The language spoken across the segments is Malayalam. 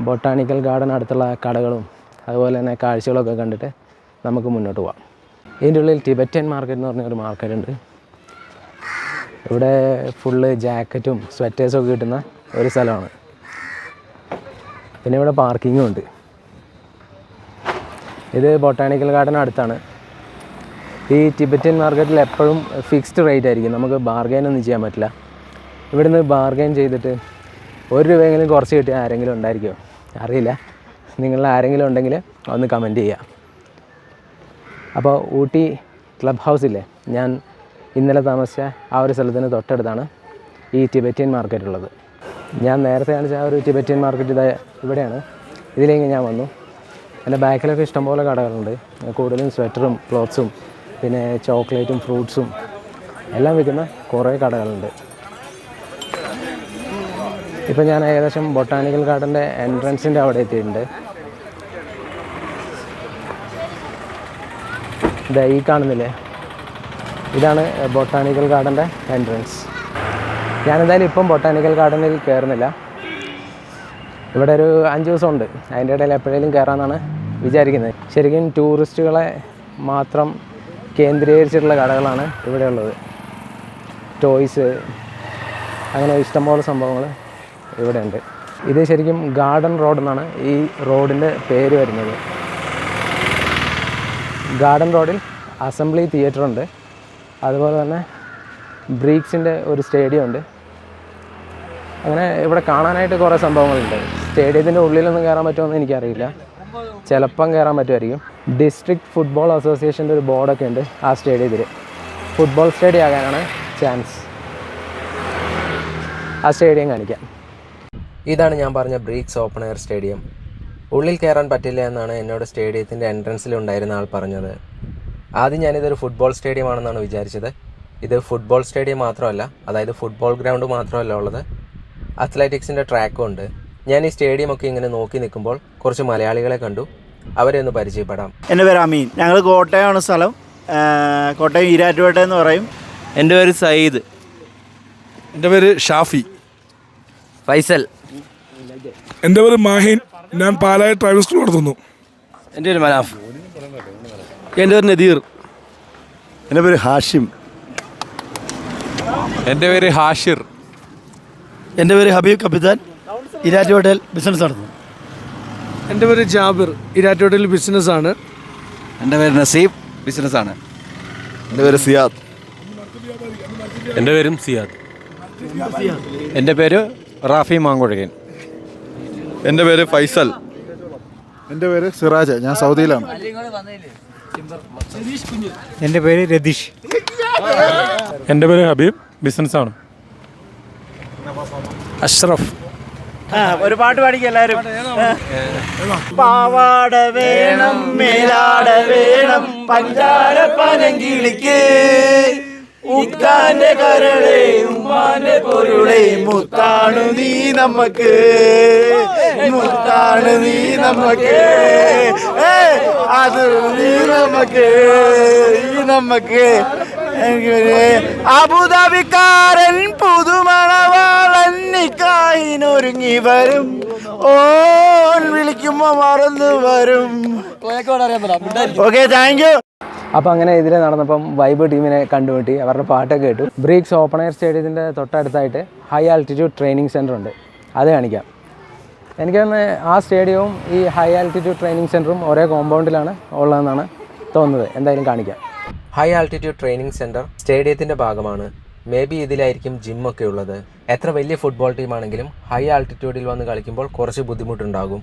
ബൊട്ടാണിക്കൽ ഗാർഡൻ അടുത്തുള്ള കടകളും അതുപോലെ തന്നെ കാഴ്ചകളൊക്കെ കണ്ടിട്ട് നമുക്ക് മുന്നോട്ട് പോവാം. ഇതിന്റെ ഉള്ളിൽ ടിബറ്റൻ മാർക്കറ്റ് എന്ന് പറഞ്ഞൊരു മാർക്കറ്റ് ഉണ്ട് ഇവിടെ ഫുള്ള് ജാക്കറ്റും സ്വെറ്റേഴ്സും ഒക്കെ കിട്ടുന്ന ഒരു സ്ഥലമാണ്. പിന്നെ ഇവിടെ പാർക്കിങ്ങും ഉണ്ട്. ഇത് ബൊട്ടാണിക്കൽ ഗാർഡൻ അടുത്താണ്. ഈ ടിബറ്റൻ മാർക്കറ്റിൽ എപ്പോഴും ഫിക്സ്ഡ് റേറ്റ് ആയിരിക്കും. നമുക്ക് ബാർഗൈൻ ഒന്നും ചെയ്യാൻ പറ്റില്ല. ഇവിടുന്ന് ബാർഗൈൻ ചെയ്തിട്ട് ഒരു രൂപയെങ്കിലും കുറച്ച് കിട്ടിയ ആരെങ്കിലും ഉണ്ടായിരിക്കുമോ? അറിയില്ല. നിങ്ങൾ ആരെങ്കിലും ഉണ്ടെങ്കിൽ ഒന്ന് കമന്റ് ചെയ്യുക അപ്പോൾ ഊട്ടി ക്ലബ് ഹൗസില്ലേ ഞാൻ ഇന്നലെ താമസിച്ച ആ ഒരു സ്ഥലത്തിന് തൊട്ടടുത്താണ് ഈ ടിബറ്റിയൻ മാർക്കറ്റ് ഉള്ളത്. ഞാൻ നേരത്തെ കാണിച്ച ആ ഒരു ടിബറ്റിയൻ മാർക്കറ്റ് ഇതാ ഇവിടെയാണ്. ഇതിലേക്ക് ഞാൻ വന്നു. എന്റെ ബാക്കിലൊക്കെ ഇഷ്ടംപോലെ കടകളുണ്ട്. കൂടുതലും സ്വെറ്ററും ക്ലോത്ത്സും പിന്നെ ചോക്ലേറ്റും ഫ്രൂട്ട്സും എല്ലാം വിൽക്കുന്ന കുറേ കടകളുണ്ട്. ഇപ്പം ഞാൻ ഏകദേശം ബൊട്ടാണിക്കൽ ഗാർഡന്റെ എൻട്രൻസിന്റെ അവിടെ എത്തിയിട്ടുണ്ട്. ഇതാ ഈ കാണുന്നില്ലേ? ഇതാണ് ബൊട്ടാണിക്കൽ ഗാർഡന്റെ എൻട്രൻസ്. ഞാനെന്തായാലും ഇപ്പം ബൊട്ടാണിക്കൽ ഗാർഡനിൽ കയറുന്നില്ല. ഇവിടെ ഒരു അഞ്ച് ദിവസം ഉണ്ട് അതിന്റെ ഇടയിൽ എപ്പോഴേലും കയറാമെന്നാണ് വിചാരിക്കുന്നത്. ശരിക്കും ടൂറിസ്റ്റുകളെ മാത്രം കേന്ദ്രീകരിച്ചിട്ടുള്ള കടകളാണ് ഇവിടെയുള്ളത്. ടോയ്സ് അങ്ങനെ ഇഷ്ടംപോലെ സംഭവങ്ങൾ ഇവിടെ ഉണ്ട് ഇത് ശരിക്കും ഗാർഡൻ റോഡ് എന്നാണ് ഈ റോഡിന്റെ പേര് വരുന്നത്. ഗാർഡൻ റോഡിൽ അസംബ്ലി തിയേറ്റർ ഉണ്ട്. അതുപോലെ തന്നെ ബ്രീക്സിന്റെ ഒരു സ്റ്റേഡിയം ഉണ്ട്. അങ്ങനെ ഇവിടെ കാണാനായിട്ട് കുറേ സംഭവങ്ങളുണ്ട്. സ്റ്റേഡിയത്തിന്റെ ഉള്ളിലൊന്നും കയറാൻ പറ്റുമെന്ന് എനിക്കറിയില്ല. ചിലപ്പം കയറാൻ പറ്റുമായിരിക്കും. ഡിസ്ട്രിക്ട് ഫുട്ബോൾ അസോസിയേഷന്റെ ഒരു ബോർഡൊക്കെ ഉണ്ട് ആ സ്റ്റേഡിയത്തിൽ. ഫുട്ബോൾ സ്റ്റേഡിയം ആകാനാണ് ചാൻസ്. ആ സ്റ്റേഡിയം കാണിക്കാം. ഇതാണ് ഞാൻ പറഞ്ഞ ബ്രീക്സ് ഓപ്പൺ എയർ സ്റ്റേഡിയം. ഉള്ളിൽ കയറാൻ പറ്റില്ല എന്നാണ് എന്നോട് സ്റ്റേഡിയത്തിന്റെ എൻട്രൻസിൽ ഉണ്ടായിരുന്ന ആൾ പറഞ്ഞത്. ആദ്യം ഞാനിതൊരു ഫുട്ബോൾ സ്റ്റേഡിയം ആണെന്നാണ് വിചാരിച്ചത്. ഇത് ഫുട്ബോൾ സ്റ്റേഡിയം മാത്രമല്ല അതായത് ഫുട്ബോൾ ഗ്രൗണ്ട് മാത്രമല്ല ഉള്ളത്. അത്ലറ്റിക്സിന്റെ ട്രാക്കും ഉണ്ട്. ഞാൻ ഈ സ്റ്റേഡിയം ഒക്കെ ഇങ്ങനെ നോക്കി നിൽക്കുമ്പോൾ കുറച്ച് മലയാളികളെ കണ്ടു. അവരെ ഒന്ന് പരിചയപ്പെടാം. എന്റെ പേര് അമീൻ. ഞങ്ങൾ കോട്ടയമാണ് സ്ഥലം. കോട്ടയം ഈരാറ്റുപേട്ട എന്ന് പറയും. എന്റെ പേര് സയ്യിദ്. എന്റെ പേര് ഷാഫി. ഫൈസൽ. എന്റെ പേര് മാഹിൻ ഞാൻ പാലായ ഡ്രൈവിംഗ് സ്കൂൾ നടത്തുന്നു എന്റെ പേര് മനാഫ് എന്റെ പേര് നദീർ എന്റെ പേര് ഹാഷിം എന്റെ പേര് ഹാഷിർ എന്റെ പേര് ഹബീബ് കപ്പിത്താൻ ഇരാറ്റ് ഹോട്ടൽ ബിസിനസ് നടത്തുന്നു എന്റെ പേര് ജാബിർ ഇരാറ്റോട്ടിൽ ബിസിനസ്സാണ് എന്റെ പേര് നസീബ് ബിസിനസ്സാണ് എന്റെ പേര് സിയാദ് എന്റെ പേരും സിയാദ് എന്റെ പേര് റാഫി മാങ്കുഴകൻ എന്റെ പേര് ഫൈസൽ. എന്റെ പേര് സിറാജ് ഞാൻ സൗദിയിലാണ്. എന്റെ പേര് രതീഷ്. എന്റെ പേര് ഹബീബ് ബിസിനസ്സാണ് അഷ്റഫ്. ഒരു പാട്ട് പാടിക്കും എല്ലാരും പാവാട വേണം മേലാട വേണം പഞ്ചാര പനങ്കിളിക്ക്. ഉക്കാന്റെ കരളെ ഉമ്മാന്റെ പൊരുളെ മുത്താണു നീ നമുക്ക് മുത്താണു നീ നമുക്ക് ഏ, അത് നീ നമുക്ക് ഈ നമുക്ക് അബുദാബിക്കാരൻ പുതുമണവാളൻ നിക്കായിനൊരുങ്ങി വരും. ഓൻ വിളിക്കുമ്പോ മറന്നു വരും. ഓക്കെ താങ്ക് യു അപ്പോൾ അങ്ങനെ ഇതിലെ നടന്നപ്പം വൈബ് ടീമിനെ കണ്ടുമുട്ടി അവരുടെ പാട്ടൊക്കെ കേട്ടു. ബ്രീക്സ് ഓപ്പൺ എയർ സ്റ്റേഡിയത്തിന്റെ തൊട്ടടുത്തായിട്ട് ഹൈ ആൾട്ടിറ്റ്യൂഡ് ട്രെയിനിങ് സെന്റർ ഉണ്ട്. അത് കാണിക്കാം. എനിക്ക് തോന്നുന്നത് ആ സ്റ്റേഡിയവും ഈ ഹൈ ആൾട്ടിറ്റ്യൂഡ് ട്രെയിനിങ് സെന്ററും ഒരേ കോമ്പൗണ്ടിലാണ് ഉള്ളതെന്നാണ് തോന്നുന്നത്. എന്തായാലും കാണിക്കാം. ഹൈ ആൾട്ടിറ്റ്യൂഡ് ട്രെയിനിങ് സെന്റർ സ്റ്റേഡിയത്തിന്റെ ഭാഗമാണ്. മേ ബി ഇതിലായിരിക്കും ജിമ്മൊക്കെ ഉള്ളത്. എത്ര വലിയ ഫുട്ബോൾ ടീമാണെങ്കിലും ഹൈ ആൾട്ടിറ്റ്യൂഡിൽ വന്ന് കളിക്കുമ്പോൾ കുറച്ച് ബുദ്ധിമുട്ടുണ്ടാകും.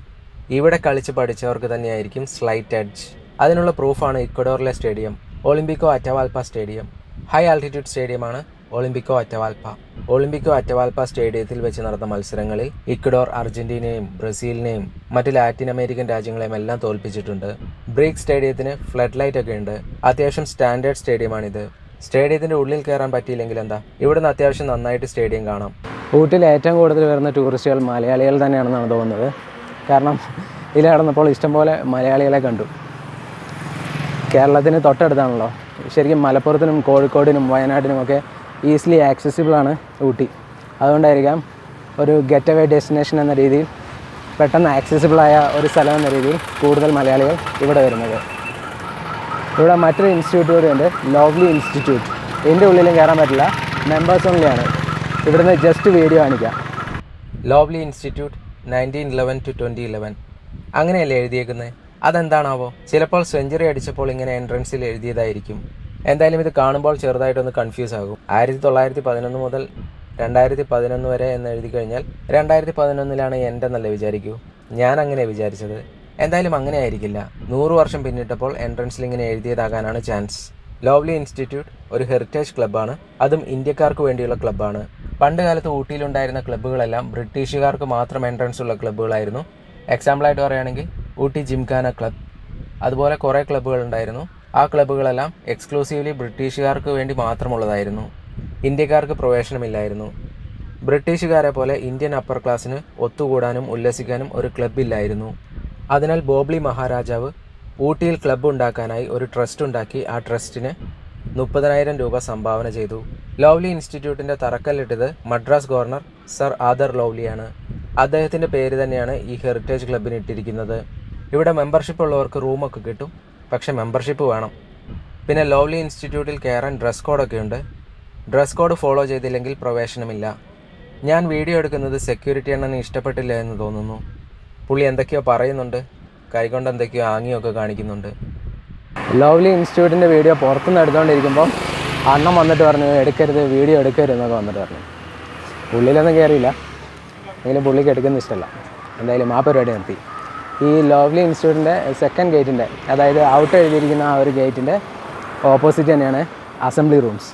ഇവിടെ കളിച്ച് പഠിച്ചവർക്ക് തന്നെയായിരിക്കും സ്ലൈറ്റ് എഡ്ജ് അതിനുള്ള പ്രൂഫാണ് ഇക്വഡോറിലെ stadium Olimpico Atahualpa stadium. High altitude സ്റ്റേഡിയമാണ് Olimpico Atahualpa Olimpico Atahualpa സ്റ്റേഡിയത്തിൽ വെച്ച് നടന്ന മത്സരങ്ങളിൽ ഇക്വഡോർ അർജന്റീനയും ബ്രസീലിനെയും മറ്റ് ലാറ്റിൻ അമേരിക്കൻ രാജ്യങ്ങളെയും എല്ലാം തോൽപ്പിച്ചിട്ടുണ്ട്. ബ്രീക്ക് സ്റ്റേഡിയത്തിന് ഫ്ലഡ് ലൈറ്റ് ഒക്കെ ഉണ്ട്. അത്യാവശ്യം സ്റ്റാൻഡേർഡ് സ്റ്റേഡിയമാണിത്. സ്റ്റേഡിയത്തിന്റെ ഉള്ളിൽ കയറാൻ പറ്റിയില്ലെങ്കിൽ എന്താ? ഇവിടുന്ന് അത്യാവശ്യം നന്നായിട്ട് സ്റ്റേഡിയം കാണാം. ഊട്ടിൽ ഏറ്റവും കൂടുതൽ വരുന്ന ടൂറിസ്റ്റുകൾ മലയാളികൾ തന്നെയാണെന്നാണ് തോന്നുന്നത്. കാരണം ഇതിൽ നടന്നപ്പോൾ ഇഷ്ടംപോലെ മലയാളികളെ കണ്ടു. കേരളത്തിന് തൊട്ടടുത്താണല്ലോ. ശരിക്കും മലപ്പുറത്തിനും കോഴിക്കോടിനും വയനാട്ടിനുമൊക്കെ ഈസിലി ആക്സസിബിളാണ് ഊട്ടി. അതുകൊണ്ടായിരിക്കാം ഒരു ഗെറ്റ് അവേ ഡെസ്റ്റിനേഷൻ എന്ന രീതിയിൽ പെട്ടെന്ന് ആക്സസിബിളായ ഒരു സ്ഥലം എന്ന രീതിയിൽ കൂടുതൽ മലയാളികൾ ഇവിടെ വരുന്നത്. ഇവിടെ മറ്റൊരു ഇൻസ്റ്റിറ്റ്യൂട്ട് ഉണ്ട് ലോവ്ലി ഇൻസ്റ്റിറ്റ്യൂട്ട് എന്റെ ഉള്ളിലും കയറാൻ പറ്റില്ല മെമ്പേഴ്സ് ഓൺലിയാണ് ഇവിടുന്ന് ജസ്റ്റ് വീഡിയോ കാണിക്കാം. Lovely institute nineteen eleven to twenty eleven അങ്ങനെയല്ലേ എഴുതിയേക്കുന്നത് അതെന്താണാവോ? ചിലപ്പോൾ സെഞ്ചുറി അടിച്ചപ്പോൾ ഇങ്ങനെ എൻട്രൻസിൽ എഴുതിയതായിരിക്കും. എന്തായാലും ഇത് കാണുമ്പോൾ ചെറുതായിട്ടൊന്ന് കൺഫ്യൂസ് ആകും. ആയിരത്തി തൊള്ളായിരത്തി പതിനൊന്ന് മുതൽ രണ്ടായിരത്തി പതിനൊന്ന് വരെ എന്ന് എഴുതി കഴിഞ്ഞാൽ രണ്ടായിരത്തി പതിനൊന്നിലാണ് എന്റെ വിചാരിക്കൂ? ഞാൻ അങ്ങനെ വിചാരിച്ചത്. എന്തായാലും അങ്ങനെ ആയിരിക്കില്ല. നൂറ് വർഷം പിന്നിട്ടപ്പോൾ എൻട്രൻസിൽ ഇങ്ങനെ എഴുതിയതാകാനാണ് ചാൻസ് ലോവ്ലി ഇൻസ്റ്റിറ്റ്യൂട്ട് ഒരു ഹെറിറ്റേജ് ക്ലബ്ബാണ് അതും ഇന്ത്യക്കാർക്ക് വേണ്ടിയുള്ള ക്ലബ്ബാണ് പണ്ട് കാലത്ത് ഊട്ടിയിലുണ്ടായിരുന്ന ക്ലബ്ബുകളെല്ലാം ബ്രിട്ടീഷുകാർക്ക് മാത്രം എൻട്രൻസ് ഉള്ള ക്ലബ്ബുകളായിരുന്നു എക്സാമ്പിളായിട്ട് പറയുകയാണെങ്കിൽ ഊട്ടി ജിംഖാന ക്ലബ് അതുപോലെ കുറേ ക്ലബ്ബുകൾ ഉണ്ടായിരുന്നു. ആ ക്ലബ്ബുകളെല്ലാം എക്സ്ക്ലൂസീവ്ലി ബ്രിട്ടീഷുകാർക്ക് വേണ്ടി മാത്രമുള്ളതായിരുന്നു. ഇന്ത്യക്കാർക്ക് പ്രവേശനമില്ലായിരുന്നു. ബ്രിട്ടീഷുകാരെ പോലെ ഇന്ത്യൻ അപ്പർ ക്ലാസ്സിന് ഒത്തുകൂടാനും ഉല്ലസിക്കാനും ഒരു ക്ലബ്ബില്ലായിരുന്നു അതിനാൽ ബോബ്ലി മഹാരാജാവ് ഊട്ടിയിൽ ക്ലബ്ബ് ഉണ്ടാക്കാനായി ഒരു ട്രസ്റ്റ് ഉണ്ടാക്കി ആ ട്രസ്റ്റിന് മുപ്പതിനായിരം രൂപ സംഭാവന ചെയ്തു. ലോവ്ലി ഇൻസ്റ്റിറ്റ്യൂട്ടിന്റെ തറക്കല്ലിട്ടത് മദ്രാസ് ഗവർണർ സർ ആദർ ലോവ്ലിയാണ് അദ്ദേഹത്തിന്റെ പേര് തന്നെയാണ് ഈ ഹെറിറ്റേജ് ക്ലബ്ബിന് ഇട്ടിരിക്കുന്നത്. ഇവിടെ മെമ്പർഷിപ്പ് ഉള്ളവർക്ക് റൂമൊക്കെ കിട്ടും. പക്ഷെ മെമ്പർഷിപ്പ് വേണം. പിന്നെ ലോവ്ലി ഇൻസ്റ്റിറ്റ്യൂട്ടിൽ കയറാൻ ഡ്രസ് കോഡൊക്കെ ഉണ്ട്. ഡ്രസ് കോഡ് ഫോളോ ചെയ്തില്ലെങ്കിൽ പ്രവേശനമില്ല. ഞാൻ വീഡിയോ എടുക്കുന്നത് സെക്യൂരിറ്റി എണ്ണം ഇഷ്ടപ്പെട്ടില്ല എന്ന് തോന്നുന്നു. പുള്ളി എന്തൊക്കെയോ പറയുന്നുണ്ട്. കൈകൊണ്ട് എന്തൊക്കെയോ ആങ്ങിയൊക്കെ കാണിക്കുന്നുണ്ട്. ലോവ്ലി ഇൻസ്റ്റിറ്റ്യൂട്ടിന്റെ വീഡിയോ പുറത്തുനിന്ന് എടുത്തുകൊണ്ടിരിക്കുമ്പോൾ അണ്ണൻ വന്നിട്ട് പറഞ്ഞു എടുക്കരുത് വീഡിയോ എടുക്കരുത് എന്നൊക്കെ വന്നിട്ട് പറഞ്ഞു. പുള്ളിയിലൊന്നും കയറിയില്ല എങ്കിലും പുള്ളിക്ക് എടുക്കുന്ന ഇഷ്ടമല്ല എന്തായാലും ആ പരിപാടി നിർത്തി. ഈ ലോവ്ലി ഇൻസ്റ്റിറ്റ്യൂട്ടിന്റെ സെക്കൻഡ് ഗേറ്റിന്റെ അതായത് ഔട്ട് എഴുതിയിരിക്കുന്ന ആ ഒരു ഗേറ്റിന്റെ ഓപ്പോസിറ്റ് തന്നെയാണ് അസംബ്ലി റൂംസ്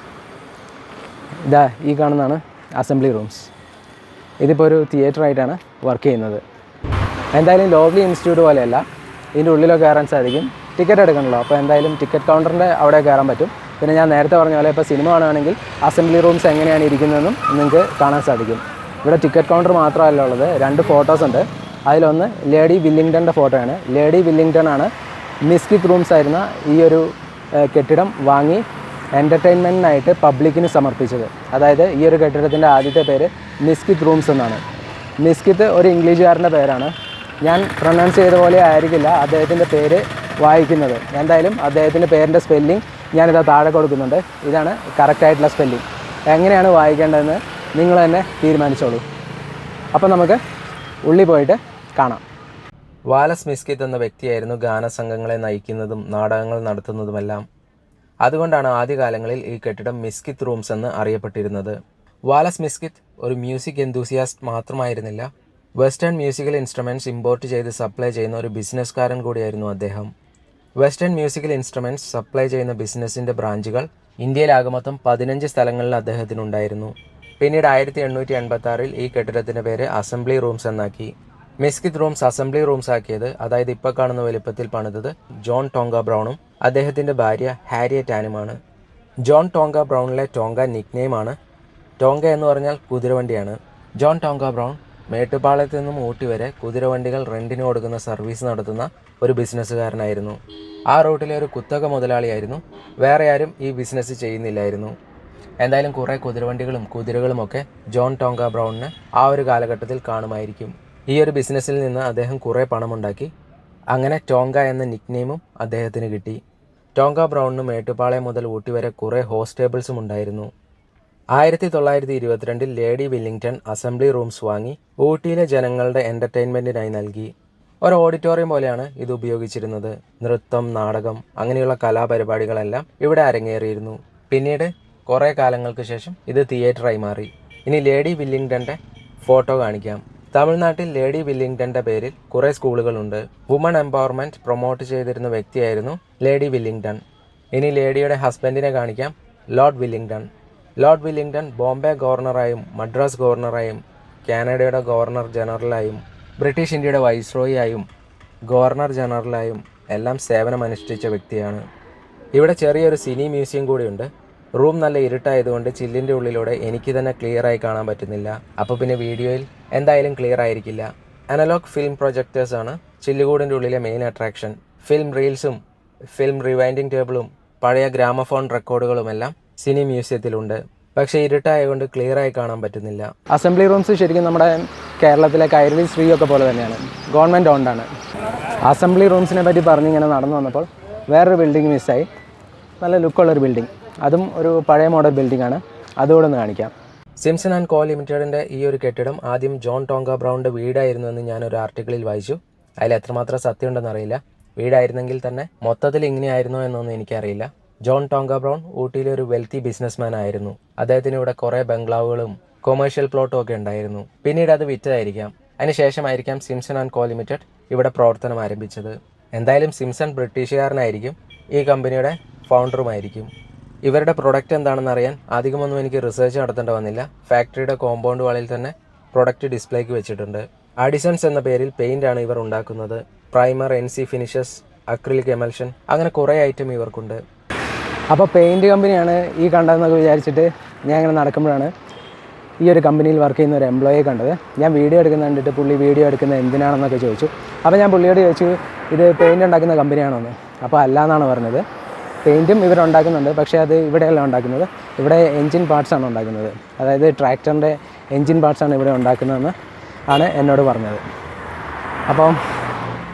ഇതാ ഈ കാണുന്നതാണ് അസംബ്ലി റൂംസ് ഇതിപ്പോൾ ഒരു തിയേറ്റർ ആയിട്ടാണ് വർക്ക് ചെയ്യുന്നത്. എന്തായാലും ലോവ്ലി ഇൻസ്റ്റിറ്റ്യൂട്ട് പോലെയല്ല ഇതിന്റെ ഉള്ളിലോ കയറാൻ സാധിക്കും. ടിക്കറ്റ് എടുക്കണമല്ലോ അപ്പോൾ എന്തായാലും ടിക്കറ്റ് കൗണ്ടറിന്റെ അവിടെ കയറാൻ പറ്റും. പിന്നെ ഞാൻ നേരത്തെ പറഞ്ഞ പോലെ ഇപ്പോൾ സിനിമ കാണുകയാണെങ്കിൽ അസംബ്ലി റൂംസ് എങ്ങനെയാണ് ഇരിക്കുന്നതെന്നും നിങ്ങൾക്ക് കാണാൻ സാധിക്കും. ഇവിടെ ടിക്കറ്റ് കൗണ്ടർ മാത്രമല്ല ഉള്ളത് രണ്ട് ഫോട്ടോസ് ഉണ്ട്. അതിലൊന്ന് ലേഡി വില്ലിംഗ്ടന്റെ ഫോട്ടോയാണ്. ലേഡി വില്ലിംഗ്ടൺ ആണ് മിസ്കിക് റൂംസ് ആയിരുന്ന ഈ ഒരു കെട്ടിടം വാങ്ങി എന്റർടൈൻമെന്റിനായിട്ട് പബ്ലിക്കിന് സമർപ്പിച്ചത്. അതായത് ഈ ഒരു കെട്ടിടത്തിന്റെ ആദ്യത്തെ പേര് മിസ്കിത് റൂംസ് എന്നാണ്. മിസ്കിത്ത് ഒരു ഇംഗ്ലീഷുകാരന്റെ പേരാണ്. ഞാൻ പ്രൊനൗൺസ് ചെയ്ത പോലെ ആയിരിക്കില്ല അദ്ദേഹത്തിന്റെ പേര് വായിക്കുന്നത്. എന്തായാലും അദ്ദേഹത്തിന്റെ പേരിന്റെ സ്പെല്ലിംഗ് ഞാനിതാ താഴെ കൊടുക്കുന്നുണ്ട്. ഇതാണ് കറക്റ്റായിട്ടുള്ള സ്പെല്ലിംഗ് എങ്ങനെയാണ് വായിക്കേണ്ടതെന്ന് നിങ്ങൾ തന്നെ തീരുമാനിച്ചോളൂ. അപ്പോൾ നമുക്ക് ഉള്ളി പോയിട്ട് കാണാം. വാലസ് മിസ്കിത്ത് എന്ന വ്യക്തിയായിരുന്നു ഗാനസംഘങ്ങളെ നയിക്കുന്നതും നാടകങ്ങൾ നടത്തുന്നതുമെല്ലാം. അതുകൊണ്ടാണ് ആദ്യകാലങ്ങളിൽ ഈ കെട്ടിടം മിസ്കിത്ത് റൂംസ് എന്ന് അറിയപ്പെട്ടിരുന്നത്. വാലസ് മിസ്കിത്ത് ഒരു മ്യൂസിക് എന്തൂസിയാസ്റ്റ് മാത്രമായിരുന്നില്ല. വെസ്റ്റേൺ മ്യൂസിക്കൽ ഇൻസ്ട്രുമെന്റ്സ് ഇമ്പോർട്ട് ചെയ്ത് സപ്ലൈ ചെയ്യുന്ന ഒരു ബിസിനസ്സുകാരൻ കൂടിയായിരുന്നു അദ്ദേഹം. വെസ്റ്റേൺ മ്യൂസിക്കൽ ഇൻസ്ട്രുമെന്റ്സ് സപ്ലൈ ചെയ്യുന്ന ബിസിനസ്സിന്റെ ബ്രാഞ്ചുകൾ ഇന്ത്യയിലാകമൊത്തം പതിനഞ്ച് സ്ഥലങ്ങളിൽ അദ്ദേഹത്തിനുണ്ടായിരുന്നു. പിന്നീട് ആയിരത്തി എണ്ണൂറ്റി എൺപത്തി ആറിൽ ഈ കെട്ടിടത്തിന്റെ പേര് അസംബ്ലി റൂംസ് എന്നാക്കി. മിസ്കിത് റൂംസ് അസംബ്ലി റൂംസ് ആക്കിയത് അതായത് ഇപ്പോൾ കാണുന്ന വലിപ്പത്തിൽ പണിതത് ജോൺ ടോങ്ക ബ്രൗണും അദ്ദേഹത്തിന്റെ ഭാര്യ ഹാരിയറ്റ് ആനുമാണ്. ജോൺ ടോങ്ക ബ്രൗണിലെ ടോങ്ക നിക്നെയിമാണ്. ടോങ്ക എന്ന് പറഞ്ഞാൽ കുതിരവണ്ടിയാണ്. ജോൺ ടോങ്ക ബ്രൗൺ മേട്ടുപാളയത്ത് നിന്നും ഊട്ടി വരെ കുതിരവണ്ടികൾ റെന്റിന് കൊടുക്കുന്ന സർവീസ് നടത്തുന്ന ഒരു ബിസിനസ്സുകാരനായിരുന്നു. ആ റൂട്ടിലെ ഒരു കുത്തക മുതലാളിയായിരുന്നു. വേറെ ആരും ഈ ബിസിനസ് ചെയ്യുന്നില്ലായിരുന്നു. എന്തായാലും കുറേ കുതിരവണ്ടികളും കുതിരകളുമൊക്കെ ജോൺ ടോങ്ക ബ്രൗണിന് ആ ഒരു കാലഘട്ടത്തിൽ കാണുമായിരിക്കും. ഈ ഒരു ബിസിനസ്സിൽ നിന്ന് അദ്ദേഹം കുറേ പണമുണ്ടാക്കി. അങ്ങനെ ടോങ്ക എന്ന നിക്നെയിമും അദ്ദേഹത്തിന് കിട്ടി. ടോങ്ക ബ്രൗണിനും മേട്ടുപാളയം മുതൽ ഊട്ടി വരെ കുറേ ഹോസ്റ്റേബിൾസും ഉണ്ടായിരുന്നു. ആയിരത്തി തൊള്ളായിരത്തി ഇരുപത്തിരണ്ടിൽ ലേഡി വില്ലിംഗ്ടൺ അസംബ്ലി റൂംസ് വാങ്ങി ഊട്ടിയിലെ ജനങ്ങളുടെ എന്റർടൈൻമെന്റിനായി നൽകി. ഒരു ഓഡിറ്റോറിയം പോലെയാണ് ഇത് ഉപയോഗിച്ചിരുന്നത്. നൃത്തം നാടകം അങ്ങനെയുള്ള കലാപരിപാടികളെല്ലാം ഇവിടെ അരങ്ങേറിയിരുന്നു. പിന്നീട് കുറേ കാലങ്ങൾക്ക് ശേഷം ഇത് തിയേറ്ററായി മാറി. ഇനി ലേഡി വില്ലിംഗ്ടന്റെ ഫോട്ടോ കാണിക്കാം. തമിഴ്നാട്ടിൽ ലേഡി വില്ലിംഗ്ടന്റെ പേരിൽ കുറേ സ്കൂളുകളുണ്ട്. വുമൺ എംപവർമെന്റ് പ്രൊമോട്ട് ചെയ്തിരുന്ന വ്യക്തിയായിരുന്നു ലേഡി വില്ലിംഗ്ടൺ. ഇനി ലേഡിയുടെ ഹസ്ബൻഡിനെ കാണിക്കാം. Lord Willingdon. Lord Willingdon Bombay ഗവർണറായും Madras ഗവർണറായും കാനഡയുടെ ഗവർണർ ജനറലായും ബ്രിട്ടീഷ് ഇന്ത്യയുടെ വൈസ്രോയിയായും ഗവർണർ ജനറലായും എല്ലാം സേവനമനുഷ്ഠിച്ച വ്യക്തിയാണ്. ഇവിടെ ചെറിയൊരു സിനി മ്യൂസിയം കൂടിയുണ്ട്. റൂം നല്ല ഇരുട്ടായതുകൊണ്ട് ചില്ലിന്റെ ഉള്ളിലൂടെ എനിക്ക് തന്നെ ക്ലിയറായി കാണാൻ പറ്റുന്നില്ല. അപ്പോൾ പിന്നെ വീഡിയോയിൽ എന്തായാലും ക്ലിയർ ആയിരിക്കില്ല. അനലോഗ് ഫിലിം പ്രൊജക്ടേഴ്സ് ആണ് ചില്ലുകൂടിന്റെ ഉള്ളിലെ മെയിൻ അട്രാക്ഷൻ ഫിലിം റീൽസും ഫിലിം റിവൈൻഡിങ് ടേബിളും പഴയ ഗ്രാമഫോൺ റെക്കോർഡുകളുമെല്ലാം സിനി മ്യൂസിയത്തിലുണ്ട് പക്ഷേ ഇരുട്ടായതുകൊണ്ട് ക്ലിയർ ആയി കാണാൻ പറ്റുന്നില്ല. അസംബ്ലി റൂംസ് ശരിക്കും നമ്മുടെ കേരളത്തിലെ കൈരളി ശ്രീ ഒക്കെ പോലെ തന്നെയാണ്. ഗവൺമെന്റ് ഓണ്ടാണ് അസംബ്ലി റൂംസിനെ പറ്റി പറഞ്ഞിങ്ങനെ നടന്നു വന്നപ്പോൾ വേറൊരു ബിൽഡിംഗ് മിസ്സായി നല്ല ലുക്കുള്ളൊരു ബിൽഡിംഗ് അതും ഒരു പഴയ മോഡൽ ബിൽഡിംഗ് ആണ്. അതുകൂടെ ഒന്ന് കാണിക്കാം. സിംസൺ ആൻഡ് കോ ലിമിറ്റഡിന്റെ ഈ ഒരു കെട്ടിടം ആദ്യം ജോൺ ടോങ്ക ബ്രൗണിന്റെ വീടായിരുന്നു എന്ന് ഞാൻ ഒരു ആർട്ടിക്കിളിൽ വായിച്ചു. അതിൽ എത്രമാത്രം സത്യമുണ്ടെന്ന് അറിയില്ല. വീടായിരുന്നെങ്കിൽ തന്നെ മൊത്തത്തിൽ ഇങ്ങനെയായിരുന്നോ എന്നൊന്നും എനിക്കറിയില്ല. ജോൺ ടോങ്ക ബ്രൗൺ ഊട്ടിയിലെ ഒരു വെൽത്തി ബിസിനസ്മാൻ ആയിരുന്നു. അദ്ദേഹത്തിന് ഇവിടെ കുറേ ബംഗ്ലാവുകളും കൊമേഴ്ഷ്യൽ പ്ലോട്ടും ഒക്കെ ഉണ്ടായിരുന്നു. പിന്നീട് അത് വിറ്റതായിരിക്കാം. അതിനുശേഷമായിരിക്കാം സിംസൺ ആൻഡ് കോ ലിമിറ്റഡ് ഇവിടെ പ്രവർത്തനം ആരംഭിച്ചത്. എന്തായാലും സിംസൺ ബ്രിട്ടീഷുകാരനായിരിക്കും. ഈ കമ്പനിയുടെ ഫൗണ്ടറുമായിരിക്കും ഇവരുടെ പ്രൊഡക്റ്റ് എന്താണെന്ന് അറിയാൻ അധികമൊന്നും എനിക്ക് റിസർച്ച് നടത്തേണ്ട വന്നില്ല. ഫാക്ടറിയുടെ കോമ്പൗണ്ട് വാളിൽ തന്നെ പ്രൊഡക്റ്റ് ഡിസ്പ്ലേക്ക് വെച്ചിട്ടുണ്ട്. അഡിസൺസ് എന്ന പേരിൽ പെയിന്റ് ആണ് ഇവർ ഉണ്ടാക്കുന്നത്. Primer N C finishes acrylic emulsion അങ്ങനെ കുറേ ഐറ്റം ഇവർക്കുണ്ട്. അപ്പോൾ പെയിന്റ് കമ്പനിയാണ് ഈ കണ്ടതെന്നൊക്കെ വിചാരിച്ചിട്ട് ഞാൻ ഇങ്ങനെ നടക്കുമ്പോഴാണ് ഈ ഒരു കമ്പനിയിൽ വർക്ക് ചെയ്യുന്ന ഒരു എംപ്ലോയെ കണ്ടത്. ഞാൻ വീഡിയോ എടുക്കുന്ന കണ്ടിട്ട് പുള്ളി വീഡിയോ എടുക്കുന്നത് എന്തിനാണെന്നൊക്കെ ചോദിച്ചു. അപ്പോൾ ഞാൻ പുള്ളിയോട് ചോദിച്ചു ഇത് പെയിന്റ് ഉണ്ടാക്കുന്ന കമ്പനിയാണോ എന്ന് അപ്പോൾ അല്ല എന്നാണ് പറഞ്ഞത്. പെയിന്റും ഇവരുണ്ടാക്കുന്നുണ്ട് പക്ഷേ അത് ഇവിടെയല്ല ഉണ്ടാക്കുന്നത്. ഇവിടെ എൻജിൻ പാർട്സാണ് ഉണ്ടാക്കുന്നത്. അതായത് ട്രാക്ടറിന്റെ എൻജിൻ പാർട്സാണ് ഇവിടെ ഉണ്ടാക്കുന്നതെന്ന് ആണ് എന്നോട് പറഞ്ഞത്. അപ്പം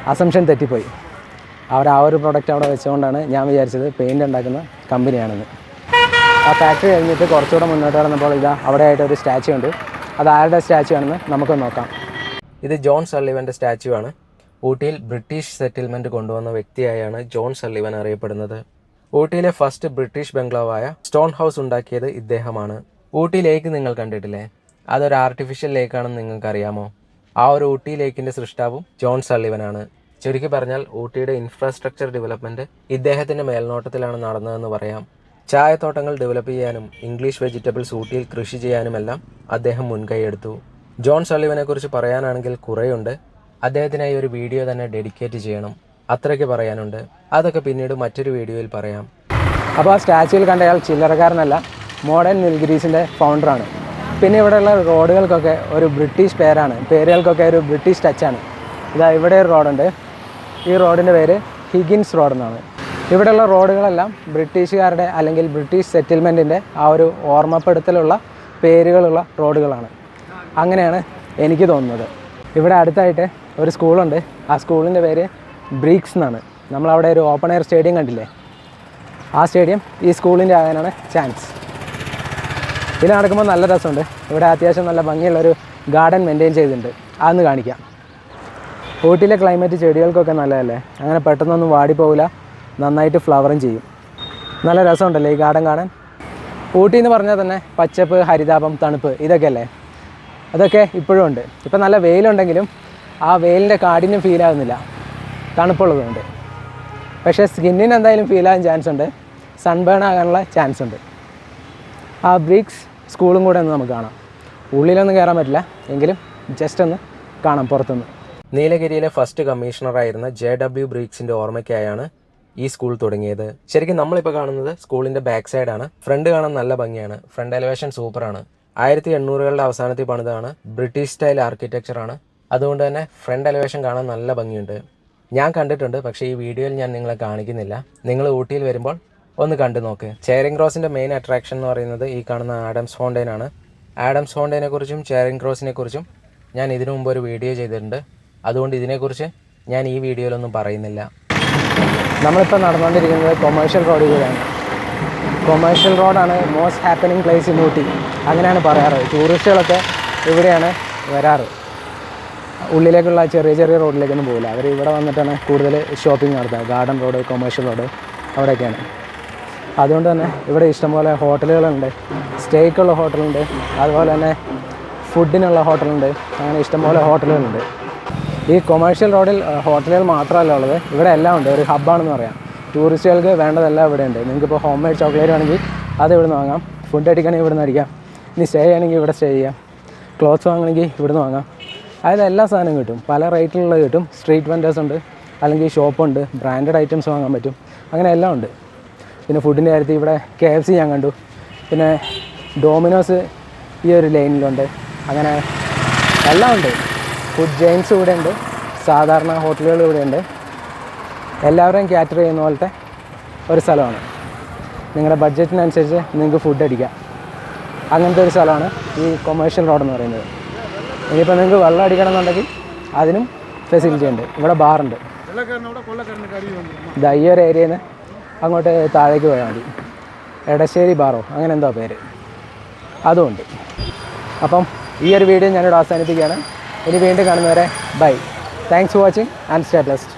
അസംഷൻ തെറ്റിപ്പോയി. അവർ ആ ഒരു പ്രൊഡക്റ്റ് അവിടെ വെച്ചുകൊണ്ടാണ് ഞാൻ വിചാരിച്ചത് പെയിന്റ് ഉണ്ടാക്കുന്ന കമ്പനിയാണെന്ന്. ആ ഫാക്ടറി കഴിഞ്ഞിട്ട് കുറച്ചുകൂടെ മുന്നോട്ട് കടന്നപ്പോൾ ഇതാ അവിടെ ആയിട്ട് ഒരു സ്റ്റാച്ചു ഉണ്ട്. അത് ആരുടെ സ്റ്റാച്ചു ആണെന്ന് നമുക്ക് നോക്കാം. ഇത് ജോൺ സള്ളിവന്റെ സ്റ്റാച്ചു ആണ്. ഊട്ടിയിൽ ബ്രിട്ടീഷ് സെറ്റിൽമെന്റ് കൊണ്ടുവന്ന വ്യക്തിയായാണ് ജോൺ സള്ളിവൻ അറിയപ്പെടുന്നത്. ഊട്ടിയിലെ ഫസ്റ്റ് ബ്രിട്ടീഷ് ബംഗ്ലാവായ സ്റ്റോൺ ഹൗസ് ഉണ്ടാക്കിയത് ഇദ്ദേഹമാണ്. ഊട്ടി ലേക്ക് നിങ്ങൾ കണ്ടിട്ടില്ലേ? അതൊരു ആർട്ടിഫിഷ്യൽ ലേക്കാണെന്ന് നിങ്ങൾക്ക് അറിയാമോ ആ ഒരു ഊട്ടി ലേക്കിന്റെ സൃഷ്ടാവും ജോൺ സള്ളിവനാണ്. ചുരുക്കി പറഞ്ഞാൽ ഊട്ടിയുടെ ഇൻഫ്രാസ്ട്രക്ചർ ഡെവലപ്മെന്റ് ഇദ്ദേഹത്തിന്റെ മേൽനോട്ടത്തിലാണ് നടന്നതെന്ന് പറയാം. ചായത്തോട്ടങ്ങൾ ഡെവലപ്പ് ചെയ്യാനും ഇംഗ്ലീഷ് വെജിറ്റബിൾസ് ഊട്ടിയിൽ കൃഷി ചെയ്യാനുമെല്ലാം അദ്ദേഹം മുൻകൈയെടുത്തു ജോൺ സള്ളിവനെ കുറിച്ച് പറയാനാണെങ്കിൽ കുറേയുണ്ട്. അദ്ദേഹത്തിനായി ഒരു വീഡിയോ തന്നെ ഡെഡിക്കേറ്റ് ചെയ്യണം. അത്രയ്ക്ക് പറയാനുണ്ട്. അതൊക്കെ പിന്നീട് മറ്റൊരു വീഡിയോയിൽ പറയാം. അപ്പോൾ ആ സ്റ്റാച്യൂവിൽ കണ്ട അയാൾ ചില്ലറക്കാരനല്ല മോഡേൺ നിൽഗിരീസിന്റെ ഫൗണ്ടറാണ് പിന്നെ ഇവിടെയുള്ള റോഡുകൾക്കൊക്കെ ഒരു ബ്രിട്ടീഷ് പേരാണ്. പേരുകൾക്കൊക്കെ ഒരു ബ്രിട്ടീഷ് ടച്ചാണ് ഇതാ ഇവിടെ ഒരു റോഡുണ്ട്. ഈ റോഡിന്റെ പേര് ഹിഗിൻസ് റോഡ് എന്നാണ്. ഇവിടെയുള്ള റോഡുകളെല്ലാം ബ്രിട്ടീഷുകാരുടെ അല്ലെങ്കിൽ ബ്രിട്ടീഷ് സെറ്റിൽമെന്റിന്റെ ആ ഒരു ഓർമ്മപ്പെടുത്തലുള്ള പേരുകളുള്ള റോഡുകളാണ്. അങ്ങനെയാണ് എനിക്ക് തോന്നുന്നത്. ഇവിടെ അടുത്തായിട്ട് ഒരു സ്കൂളുണ്ട്. ആ സ്കൂളിന്റെ പേര് ബ്രീക്സ് എന്നാണ്. നമ്മളവിടെ ഒരു ഓപ്പൺ എയർ സ്റ്റേഡിയം കണ്ടില്ലേ? ആ സ്റ്റേഡിയം ഈ സ്കൂളിന്റെ ആകാനാണ് ചാൻസ് ഇത് നടക്കുമ്പോൾ നല്ല രസമുണ്ട്. ഇവിടെ അത്യാവശ്യം നല്ല ഭംഗിയുള്ളൊരു ഗാർഡൻ മെയിന്റെയിൻ ചെയ്തിട്ടുണ്ട്. അതൊന്ന് കാണിക്കാം. ഊട്ടിയിലെ ക്ലൈമറ്റ് ചെടികൾക്കൊക്കെ നല്ലതല്ലേ? അങ്ങനെ പെട്ടെന്നൊന്നും വാടിപ്പോവില്ല. നന്നായിട്ട് ഫ്ലവറും ചെയ്യും. നല്ല രസമുണ്ടല്ലേ ഈ ഗാർഡൻ കാണാൻ? ഊട്ടി എന്ന് പറഞ്ഞാൽ തന്നെ പച്ചപ്പ് ഹരിതാപം തണുപ്പ് ഇതൊക്കെയല്ലേ? അതൊക്കെ ഇപ്പോഴും ഉണ്ട്. ഇപ്പം നല്ല വെയിലുണ്ടെങ്കിലും ആ വെയിലിന്റെ കാഠിന്യം ഫീൽ ആകുന്നില്ല തണുപ്പുള്ളതുകൊണ്ട്. പക്ഷേ സ്കിന്നിന് എന്തായാലും ഫീൽ ആകാൻ ചാൻസ് ഉണ്ട്. സൺബേൺ ആകാനുള്ള ചാൻസ് ഉണ്ട്. ആ ബ്രിക്സ് സ്കൂളും കൂടെ ഒന്ന് നമുക്ക് കാണാം. ഉള്ളിലൊന്നും കയറാൻ പറ്റില്ല. എങ്കിലും ജസ്റ്റ് ഒന്ന് കാണാം പുറത്തുനിന്ന്. നീലഗിരിയിലെ ഫസ്റ്റ് കമ്മീഷണറായിരുന്ന ജെ ഡബ്ല്യു ബ്രീക്സിന്റെ ഓർമ്മയ്ക്കായാണ് ഈ സ്കൂൾ തുടങ്ങിയത്. ശരിക്കും നമ്മളിപ്പോൾ കാണുന്നത് സ്കൂളിന്റെ ബാക്ക് സൈഡാണ് ഫ്രണ്ട് കാണാൻ നല്ല ഭംഗിയാണ്. ഫ്രണ്ട് എലിവേഷൻ സൂപ്പറാണ് ആയിരത്തി എണ്ണൂറുകളുടെ അവസാനത്തിൽ പണിതാണ് ബ്രിട്ടീഷ് സ്റ്റൈൽ ആർക്കിടെക്ചറാണ് അതുകൊണ്ട് തന്നെ ഫ്രണ്ട് എലിവേഷൻ കാണാൻ നല്ല ഭംഗിയുണ്ട്. ഞാൻ കണ്ടിട്ടുണ്ട് പക്ഷേ ഈ വീഡിയോയിൽ ഞാൻ നിങ്ങളെ കാണിക്കുന്നില്ല. നിങ്ങൾ ഊട്ടിയിൽ വരുമ്പോൾ ഒന്ന് കണ്ടു നോക്ക്. ചേരിങ് ക്രോസിന്റെ മെയിൻ അട്രാക്ഷൻ എന്ന് പറയുന്നത് ഈ കാണുന്ന ആഡംസ് ഫൗണ്ടെയിൻ ആണ് ആഡംസ് ഫൗണ്ടെയിനെ കുറിച്ചും ചേരിങ് ക്രോസിനെ കുറിച്ചും ഞാൻ ഇതിനു മുമ്പ് ഒരു വീഡിയോ ചെയ്തിട്ടുണ്ട്. അതുകൊണ്ട് ഇതിനെക്കുറിച്ച് ഞാൻ ഈ വീഡിയോയിലൊന്നും പറയുന്നില്ല. നമ്മളിപ്പോൾ നടന്നുകൊണ്ടിരിക്കുന്നത് കൊമേഴ്ഷ്യൽ റോഡിലൂടെയാണ് കൊമേഴ്ഷ്യൽ റോഡാണ് most happening place in Ooty. അങ്ങനെയാണ് പറയാറ്. ടൂറിസ്റ്റുകളൊക്കെ ഇവിടെയാണ് വരാറ്. ഉള്ളിലേക്കുള്ള ചെറിയ ചെറിയ റോഡിലേക്കൊന്നും പോകില്ല അവർ ഇവിടെ വന്നിട്ടാണ് കൂടുതൽ ഷോപ്പിംഗ് നടത്തുക. ഗാർഡൻ റോഡ് കൊമേഴ്ഷ്യൽ റോഡ് അവിടെയൊക്കെയാണ്. അതുകൊണ്ട് തന്നെ ഇവിടെ ഇഷ്ടംപോലെ ഹോട്ടലുകളുണ്ട്. സ്റ്റേക്കുള്ള ഹോട്ടലുണ്ട്. അതുപോലെ തന്നെ ഫുഡിനുള്ള ഹോട്ടലുണ്ട്. അങ്ങനെ ഇഷ്ടംപോലെ ഹോട്ടലുകളുണ്ട്. ഈ കൊമേഴ്ഷ്യൽ റോഡിൽ ഹോട്ടലുകൾ മാത്രമല്ല ഉള്ളത്. ഇവിടെ എല്ലാം ഉണ്ട്. ഒരു ഹബ്ബാണെന്ന് പറയാം. ടൂറിസ്റ്റുകൾക്ക് വേണ്ടതെല്ലാം ഇവിടെ ഉണ്ട്. നിങ്ങൾക്കിപ്പോൾ ഹോം മെയ്ഡ് ചോക്ലേറ്റ് വേണമെങ്കിൽ അത് ഇവിടുന്ന് വാങ്ങാം. ഫുഡ് അടിക്കണമെങ്കിൽ ഇവിടുന്ന് അടിക്കാം. ഇനി സ്റ്റേ ചെയ്യണമെങ്കിൽ ഇവിടെ സ്റ്റേ ചെയ്യാം. ക്ലോത്ത്സ് വാങ്ങണമെങ്കിൽ ഇവിടുന്ന് വാങ്ങാം. അതായത് എല്ലാ സാധനവും കിട്ടും. പല റേറ്റിലുള്ളത് കിട്ടും. സ്ട്രീറ്റ് വെൻഡേഴ്സ് ഉണ്ട്. അല്ലെങ്കിൽ ഷോപ്പുണ്ട് ബ്രാൻഡഡ് ഐറ്റംസ് വാങ്ങാൻ പറ്റും. അങ്ങനെ എല്ലാം ഉണ്ട്. പിന്നെ ഫുഡിന്റെ കാര്യത്തിൽ ഇവിടെ കെ എഫ് സി ഞാൻ കണ്ടു. പിന്നെ ഡോമിനോസ് ഈ ഒരു ലൈനിലുണ്ട്. അങ്ങനെ എല്ലാം ഉണ്ട്. ഫുഡ് ജെയിൻസ് ഇവിടെ ഉണ്ട്. സാധാരണ ഹോട്ടലുകൾ ഇവിടെ ഉണ്ട്. എല്ലാവരെയും ക്യാറ്റർ ചെയ്യുന്ന പോലത്തെ ഒരു സ്ഥലമാണ്. നിങ്ങളുടെ ബഡ്ജറ്റിനനുസരിച്ച് നിങ്ങൾക്ക് ഫുഡ് അടിക്കാം. അങ്ങനത്തെ ഒരു സ്ഥലമാണ് ഈ കൊമേഴ്ഷ്യൽ റോഡ് എന്ന് പറയുന്നത്. ഇനിയിപ്പോൾ നിങ്ങൾക്ക് വെള്ളം അടിക്കണം എന്നുണ്ടെങ്കിൽ അതിനും ഫെസിലിറ്റി ഉണ്ട്. ഇവിടെ ബാറുണ്ട് ഇതാ ഈ ഒരു ഏരിയയിൽ നിന്ന് അങ്ങോട്ട് താഴേക്ക് പോയാൽ മതി. എടശ്ശേരി ബാറോ അങ്ങനെ എന്തോ പേര്. അതുമുണ്ട് അപ്പം ഈ ഒരു വീഡിയോ ഞാനിവിടെ അവസാനിപ്പിക്കുകയാണ്. ഇനി വീണ്ടും കാണുന്നവരെ bye thanks for watching and stay blessed